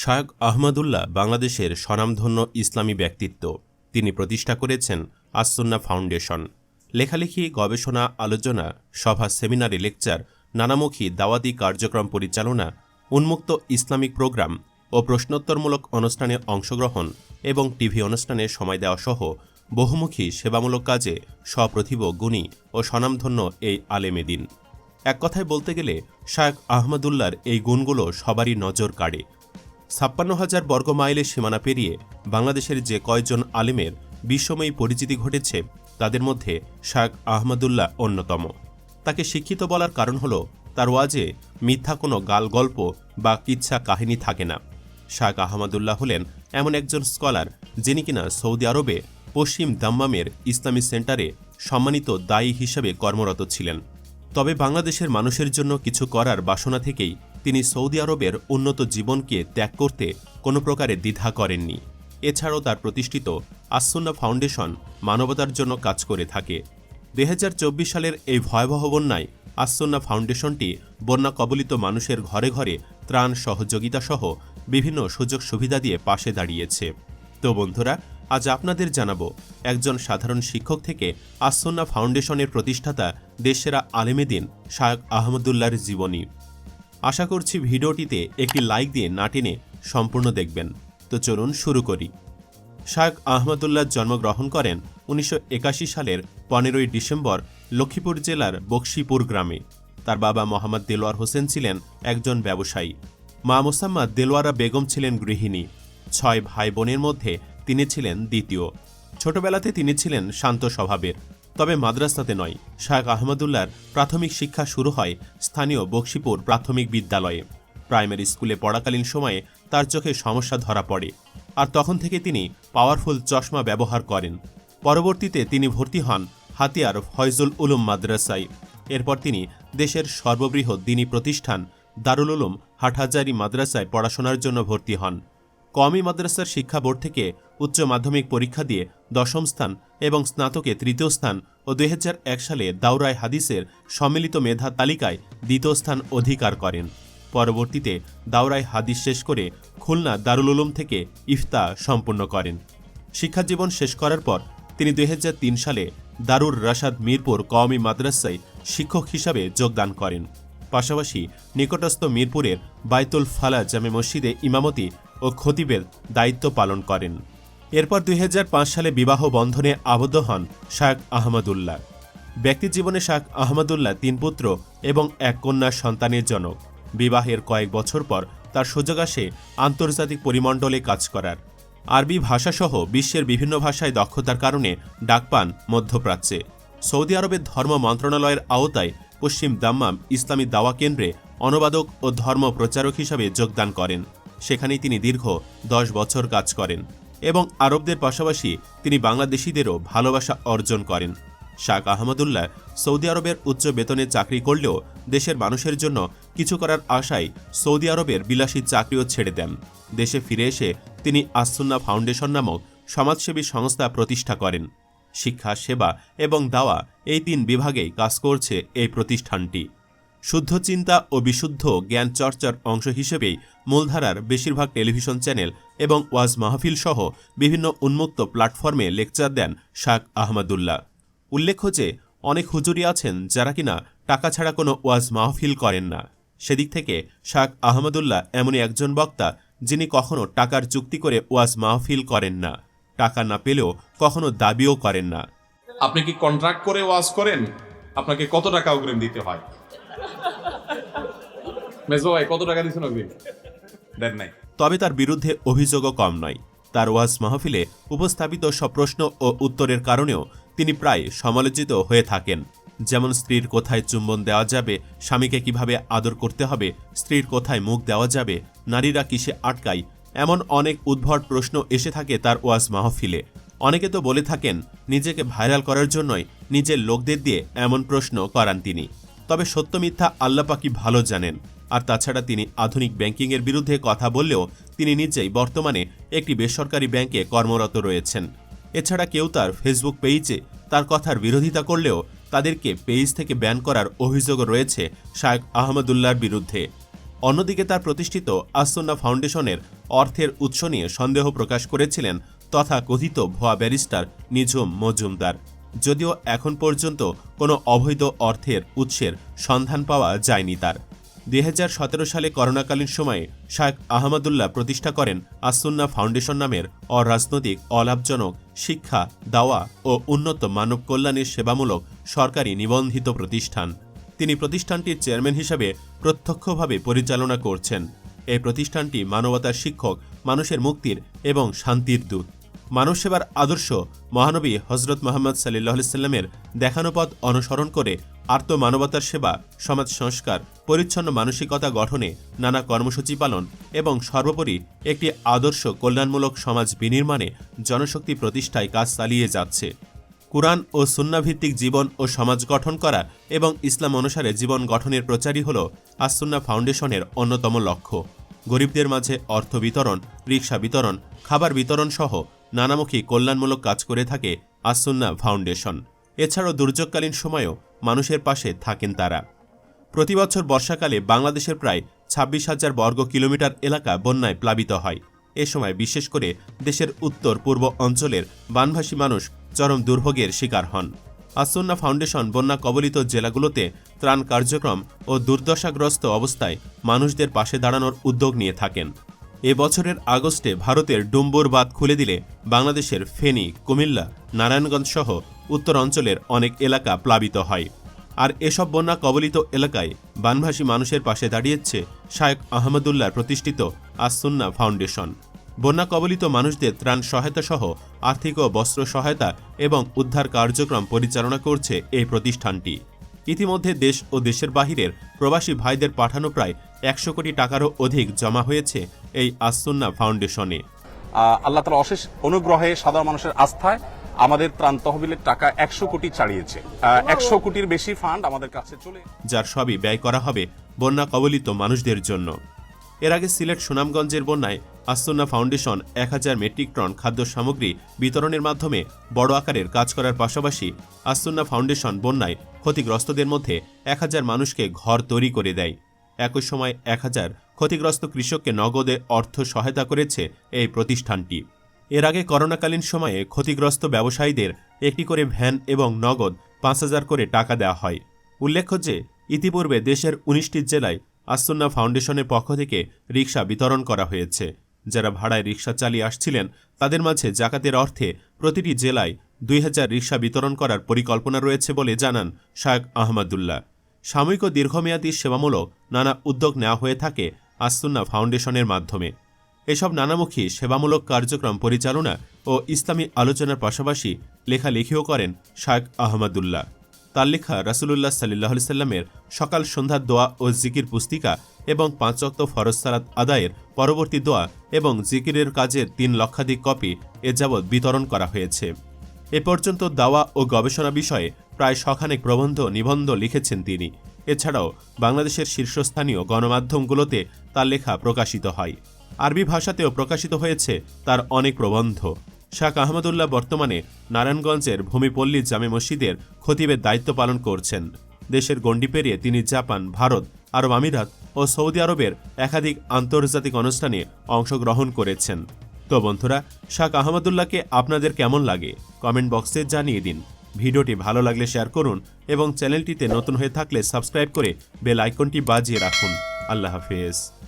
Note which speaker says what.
Speaker 1: শায়ক আহমদুল্লাহ বাংলাদেশের স্বনামধন্য ইসলামী ব্যক্তিত্ব। তিনি প্রতিষ্ঠা করেছেন আসন্না ফাউন্ডেশন। লেখালেখি, গবেষণা, আলোচনা, সভা, সেমিনারি, লেকচার, নানামুখী দাওয়াতি কার্যক্রম পরিচালনা, উন্মুক্ত ইসলামিক প্রোগ্রাম ও প্রশ্নোত্তরমূলক অনুষ্ঠানে অংশগ্রহণ এবং টিভি অনুষ্ঠানে সময় দেওয়া সহ বহুমুখী সেবামূলক কাজে সপ্রতিভ গুণী ও স্বনামধন্য এই আলেমেদিন এক কথায় বলতে গেলে শায়ক আহমদুল্লার এই গুণগুলো সবারই নজর কাড়ে। ছাপ্পান্ন হাজার বর্গ মাইলের সীমানা পেরিয়ে বাংলাদেশের যে কয়জন আলেমের বিশ্বময়ী পরিচিতি ঘটেছে, তাদের মধ্যে শায়ক আহমদুল্লাহ অন্যতম। তাকে শিক্ষিত বলার কারণ হল তার ওয়াজে মিথ্যা কোনো গাল গল্প বা কিচ্ছা কাহিনী থাকে না। শায়ক আহমদুল্লাহ হলেন এমন একজন স্কলার যিনি কিনা সৌদি আরবে পশ্চিম দাম্মামের ইসলামী সেন্টারে সম্মানিত দায়ী হিসেবে কর্মরত ছিলেন। তবে বাংলাদেশের মানুষের জন্য কিছু করার বাসনা থেকেই তিনি সৌদি আরবের উন্নত জীবনকে ত্যাগ করতে কোনো প্রকারে দ্বিধা করেননি। এছাড়াও তার প্রতিষ্ঠিত আসন্না ফাউন্ডেশন মানবতার জন্য কাজ করে থাকে। দু হাজার চব্বিশ সালের এই ভয়াবহ বন্যায় আসন্না ফাউন্ডেশনটি বন্যা কবলিত মানুষের ঘরে ঘরে ত্রাণ সহযোগিতা সহ বিভিন্ন সুযোগ সুবিধা দিয়ে পাশে দাঁড়িয়েছে। তো বন্ধুরা, আজ আপনাদের জানাব, একজন সাধারণ শিক্ষক থেকে আসন্না ফাউন্ডেশনের প্রতিষ্ঠাতা দেশেরা আলেমেদিন শায়ক আহমদুল্লাহর জীবনী। আশা করছি ভিডিওটিতে একটি লাইক দিয়ে না টেনে সম্পূর্ণ দেখবেন। তো চলুন শুরু করি। শায়ক আহমদুল্লাহ জন্মগ্রহণ করেন উনিশশো একাশি সালের পনেরোই ডিসেম্বর লক্ষ্মীপুর জেলার বক্সিপুর গ্রামে। তার বাবা মোহাম্মদ দেলোয়ার হোসেন ছিলেন একজন ব্যবসায়ী। মা মোসাম্মদ দেলোয়ারা বেগম ছিলেন গৃহিণী। ছয় ভাই বোনের মধ্যে তিনি ছিলেন দ্বিতীয়। ছোটবেলাতে তিনি ছিলেন শান্ত স্বভাবের। তবে মাদ্রাসাতে নয়। শায়ক আহমদুল্লার প্রাথমিক শিক্ষা শুরু হয় স্থানীয় বক্সিপুর প্রাথমিক বিদ্যালয়ে। প্রাইমারি স্কুলে পড়াকালীন সময়ে তার চোখে সমস্যা ধরা পড়ে। আর তখন থেকে তিনি পাওয়ারফুল চশমা ব্যবহার করেন। পরবর্তীতে তিনি ভর্তি হন হাতিয়ার ফয়জুল উলুম মাদ্রাসায়। এরপর তিনি দেশের সর্ববৃহৎ দিনী প্রতিষ্ঠান দারুল উলুম হাটহাজারি মাদ্রাসায় পড়াশোনার জন্য ভর্তি হন। কওমি মাদ্রাসার শিক্ষা বোর্ড থেকে উচ্চ মাধ্যমিক পরীক্ষা দিয়ে দশম স্থান এবং স্নাতকে তৃতীয় স্থান ও দুই হাজার এক সালে দাউরায় হাদিসের সম্মিলিত মেধা তালিকায় দ্বিতীয় স্থান অধিকার করেন। পরবর্তীতে দাউরায় হাদিস শেষ করে খুলনা দারুল উলুম থেকে ইফতা সম্পূর্ণ করেন। শিক্ষাজীবন শেষ করার পর তিনি দু হাজার তিন সালে দারুর রাশাদ মিরপুর কওমি মাদ্রাসায় শিক্ষক হিসাবে যোগদান করেন। পাশাপাশি নিকটস্থ মিরপুরের বাইতুল ফালা জামে মসজিদে ইমামতি ও খতিবের দায়িত্ব পালন করেন। এরপর দুই হাজার পাঁচ সালে বিবাহ বন্ধনে আবদ্ধ হন শায়ক আহমদুল্লাহ। ব্যক্তিজীবনে শায়ক আহমদুল্লাহ তিন পুত্র এবং এক কন্যা সন্তানের জনক। বিবাহের কয়েক বছর পর তার সুযোগ আসে আন্তর্জাতিক পরিমণ্ডলে কাজ করার। আরবি ভাষাসহ বিশ্বের বিভিন্ন ভাষায় দক্ষতার কারণে ডাক পান মধ্যপ্রাচ্যে। সৌদি আরবের ধর্ম মন্ত্রণালয়ের আওতায় পশ্চিম দাম্মাম ইসলামী দাওয়া কেন্দ্রে অনুবাদক ও ধর্ম প্রচারক হিসাবে যোগদান করেন। সেখানেই তিনি দীর্ঘ দশ বছর কাজ করেন এবং আরবদের পাশাপাশি তিনি বাংলাদেশিদেরও ভালোবাসা অর্জন করেন। শাক আহমদুল্লাহ সৌদি আরবের উচ্চ বেতনে চাকরি করলেও দেশের মানুষের জন্য কিছু করার আশায় সৌদি আরবের বিলাসী চাকরিও ছেড়ে দেন। দেশে ফিরে এসে তিনি আসুন্না ফাউন্ডেশন নামক সমাজসেবী সংস্থা প্রতিষ্ঠা করেন। শিক্ষা, সেবা এবং দাওয়া এই তিন বিভাগেই কাজ করছে এই প্রতিষ্ঠানটি। শুদ্ধ চিন্তা ও বিশুদ্ধ জ্ঞান চর্চার অংশ হিসেবেই মূলধারার বেশিরভাগ টেলিভিশন চ্যানেল এবং ওয়াজ মাহফিল সহ বিভিন্ন উন্মুক্ত প্ল্যাটফর্মে লেকচার দেন শাক আহমদুল্লাহ। উল্লেখ্য যে, অনেক হুজুরি আছেন যারা কিনা টাকা ছাড়া কোনো ওয়াজ মাহফিল করেন না। সেদিক থেকে শাক আহমদুল্লাহ এমনই একজন বক্তা যিনি কখনো টাকার চুক্তি করে ওয়াজ মাহফিল করেন না। টাকা না পেলেও কখনো দাবিও করেন না।
Speaker 2: আপনি কি কন্ট্রাক্ট করে ওয়াজ করেন? আপনাকে কত টাকা অগ্রিম দিতে হয়? মেজো ভাই কত টাকা দেন নাই।
Speaker 1: তবে তার বিরুদ্ধে অভিযোগও কম নয়। তার ওয়াজ মাহফিলে উপস্থাপিত সব প্রশ্ন ও উত্তরের কারণেও তিনি প্রায় সমালোচিত হয়ে থাকেন। যেমন স্ত্রীর কোথায় চুম্বন দেওয়া যাবে স্বামীকে কীভাবে আদর করতে হবে স্ত্রীর কোথায় মুখ দেওয়া যাবে নারীরা কিসে আটকায় এমন অনেক উদ্ভট প্রশ্ন এসে থাকে তার ওয়াজ মাহফিলে। অনেকে তো বলে থাকেন নিজেকে ভাইরাল করার জন্যই নিজের লোকদের দিয়ে এমন প্রশ্ন করান তিনি। তবে সত্য মিথ্যা আল্লাপাকি ভালো জানেন? আর তাছাড়া তিনি আধুনিক ব্যাংকিংয়ের বিরুদ্ধে কথা বললেও তিনি নিজেই বর্তমানে একটি বেসরকারি ব্যাংকে কর্মরত রয়েছেন। এছাড়া কেউ তার ফেসবুক পেজে তার কথার বিরোধিতা করলেও তাদেরকে পেজ থেকে ব্যান করার অভিযোগ রয়েছে শায়েক আহমদুল্লাহর বিরুদ্ধে। অন্যদিকে তার প্রতিষ্ঠিত আসন্না ফাউন্ডেশনের অর্থের উৎস নিয়ে সন্দেহ প্রকাশ করেছিলেন তথা কথিত ভুয়া ব্যারিস্টার নিঝুম মজুমদার। যদিও এখন পর্যন্ত কোনো অবৈধ অর্থের উৎসের সন্ধান পাওয়া যায়নি তার। দুই হাজার সতেরো সালে করোনাকালীন সময়ে শায়েখ আহমদুল্লাহ প্রতিষ্ঠা করেন আসুন্না ফাউন্ডেশন নামের অরাজনৈতিক, অলাভজনক, শিক্ষা, দাওয়া ও উন্নত মানব কল্যাণের সেবামূলক সরকারি নিবন্ধিত প্রতিষ্ঠান। তিনি প্রতিষ্ঠানটির চেয়ারম্যান হিসাবে প্রত্যক্ষভাবে পরিচালনা করছেন। এই প্রতিষ্ঠানটি মানবতার শিক্ষক, মানুষের মুক্তির এবং শান্তির দূত। মানব সেবার আদর্শ মহানবী হজরত মোহাম্মদ সাল্লাহ সাল্লামের দেখানো পথ অনুসরণ করে আর্ত মানবতার সেবা, সমাজ সংস্কার, পরিচ্ছন্ন মানসিকতা গঠনে নানা কর্মসূচি পালন এবং সর্বোপরি একটি আদর্শ কল্যাণমূলক সমাজ বিনির্মাণে জনশক্তি প্রতিষ্ঠায় কাজ চালিয়ে যাচ্ছে। কুরআন ও সুন্নাভিত্তিক জীবন ও সমাজ গঠন করা এবং ইসলাম অনুসারে জীবন গঠনের প্রচারই হল আসুন্না ফাউন্ডেশনের অন্যতম লক্ষ্য। গরিবদের মাঝে অর্থ বিতরণ রিক্সা বিতরণ, খাবার বিতরণ সহ নানামুখী কল্যাণমূলক কাজ করে থাকে আসুন্না ফাউন্ডেশন। এছাড়াও দুর্যোগকালীন সময়েও মানুষের পাশে থাকেন তারা। প্রতি বছর বর্ষাকালে বাংলাদেশের প্রায় ছাব্বিশ হাজার বর্গ কিলোমিটার এলাকা বন্যায় প্লাবিত হয়। এ সময় বিশেষ করে দেশের উত্তর, পূর্ব অঞ্চলের বানভাসী মানুষ চরম দুর্ভোগের শিকার হন। আসন্না ফাউন্ডেশন বন্যা কবলিত জেলাগুলোতে ত্রাণ কার্যক্রম ও দুর্দশাগ্রস্ত অবস্থায় মানুষদের পাশে দাঁড়ানোর উদ্যোগ নিয়ে থাকেন। এ বছরের আগস্টে ভারতের ডুম্বুর বাঁধ খুলে দিলে বাংলাদেশের ফেনী, কুমিল্লা, নারায়ণগঞ্জ সহ উত্তর অঞ্চলের অনেক এলাকা প্লাবিত হয়। আর এসব বন্যা কবলিত এলাকায় বানভাসী মানুষের পাশে দাঁড়িয়েছে শায়েক আহমদুল্লাহ প্রতিষ্ঠিত আসুন্না ফাউন্ডেশন। বন্যা কবলিত মানুষদের ত্রাণ সহায়তা সহ আর্থিক ও বস্ত্র সহায়তা এবং উদ্ধার কার্যক্রম পরিচালনা করছে এই প্রতিষ্ঠানটি। ইতিমধ্যে দেশ ও দেশের বাহিরের প্রবাসী ভাইদের পাঠানো প্রায় একশো কোটি টাকারও অধিক জমা হয়েছে এই আসুন্না ফাউন্ডেশনে।
Speaker 3: আল্লাহ তালা অশেষ অনুগ্রহে সাধারণ মানুষের আস্থায় আমাদের ত্রাণ তহবিলের টাকা একশো কোটি ছাড়িয়েছে একশো কোটির বেশি ফান্ড আমাদের কাছে চলে
Speaker 1: যার সবই ব্যয় করা হবে বন্যা কবলিত মানুষদের জন্য। এর আগে সিলেট সুনামগঞ্জের বন্যায় আসন্না ফাউন্ডেশন এক হাজার মেট্রিক টন খাদ্য সামগ্রী বিতরণের মাধ্যমে বড় আকারের কাজ করার পাশাপাশি আসন্না ফাউন্ডেশন বন্যায় ক্ষতিগ্রস্তদের মধ্যে এক হাজার মানুষকে ঘর তৈরি করে দেয়। একই সময় এক হাজার ক্ষতিগ্রস্ত কৃষককে নগদে অর্থ সহায়তা করেছে এই প্রতিষ্ঠানটি। এর আগে করোনাকালীন সময়ে ক্ষতিগ্রস্ত ব্যবসায়ীদের একটি করে ভ্যান এবং নগদ পাঁচ হাজার করে টাকা দেওয়া হয়। উল্লেখ্য যে, ইতিপূর্বে দেশের উনিশটি জেলায় আসন্না ফাউন্ডেশনের পক্ষ থেকে রিক্সা বিতরণ করা হয়েছে। যারা ভাড়ায় রিক্সা চালিয়ে আসছিলেন, তাদের মাঝে জাকাতের অর্থে প্রতিটি জেলায় দুই হাজার রিক্সা বিতরণ করার পরিকল্পনা রয়েছে বলে জানান শায়েক আহমদুল্লাহ। সাময়িক ও দীর্ঘমেয়াদী সেবামূলক নানা উদ্যোগ নেওয়া হয়ে থাকে আসুন্না ফাউন্ডেশনের মাধ্যমে। এসব নানামুখী সেবামূলক কার্যক্রম পরিচালনা ও ইসলামী আলোচনার পাশাপাশি লেখালেখিও করেন শায়েক আহমদুল্লাহ। তার লেখা রাসুলুল্লাহ সাল্লাহ সাল্লামের সকাল সন্ধ্যার দোয়া ও জিকির পুস্তিকা এবং পাঁচক্ত ফরজ সালাত আদায়ের পরবর্তী দোয়া এবং জিকিরের কাজের তিন লক্ষাধিক কপি এ যাবৎ বিতরণ করা হয়েছে। এ পর্যন্ত দাওয়া ও গবেষণা বিষয়ে প্রায় শখানেক প্রবন্ধ নিবন্ধ লিখেছেন তিনি। এছাড়াও বাংলাদেশের শীর্ষস্থানীয় গণমাধ্যমগুলোতে তার লেখা প্রকাশিত হয়। আরবি ভাষাতেও প্রকাশিত হয়েছে তার অনেক প্রবন্ধ। শাহ আহমদুল্লাহ বর্তমানে নারায়ণগঞ্জের ভূমিপল্লী জামে মসজিদের খতিবের দায়িত্ব পালন করছেন। দেশের গণ্ডি পেরিয়ে তিনি জাপান, ভারত, আরব আমিরাত ও সৌদি আরবের একাধিক আন্তর্জাতিক অনুষ্ঠানে অংশগ্রহণ করেছেন। তো বন্ধুরা, শাহ আহমদুল্লাহকে আপনাদের কেমন লাগে? কমেন্ট বক্সে জানিয়ে দিন। ভিডিওটি ভালো লাগলে শেয়ার করুন এবং চ্যানেলটিতে নতুন হয়ে থাকলে সাবস্ক্রাইব করে বেল আইকনটি বাজিয়ে রাখুন। আল্লাহ হাফেজ।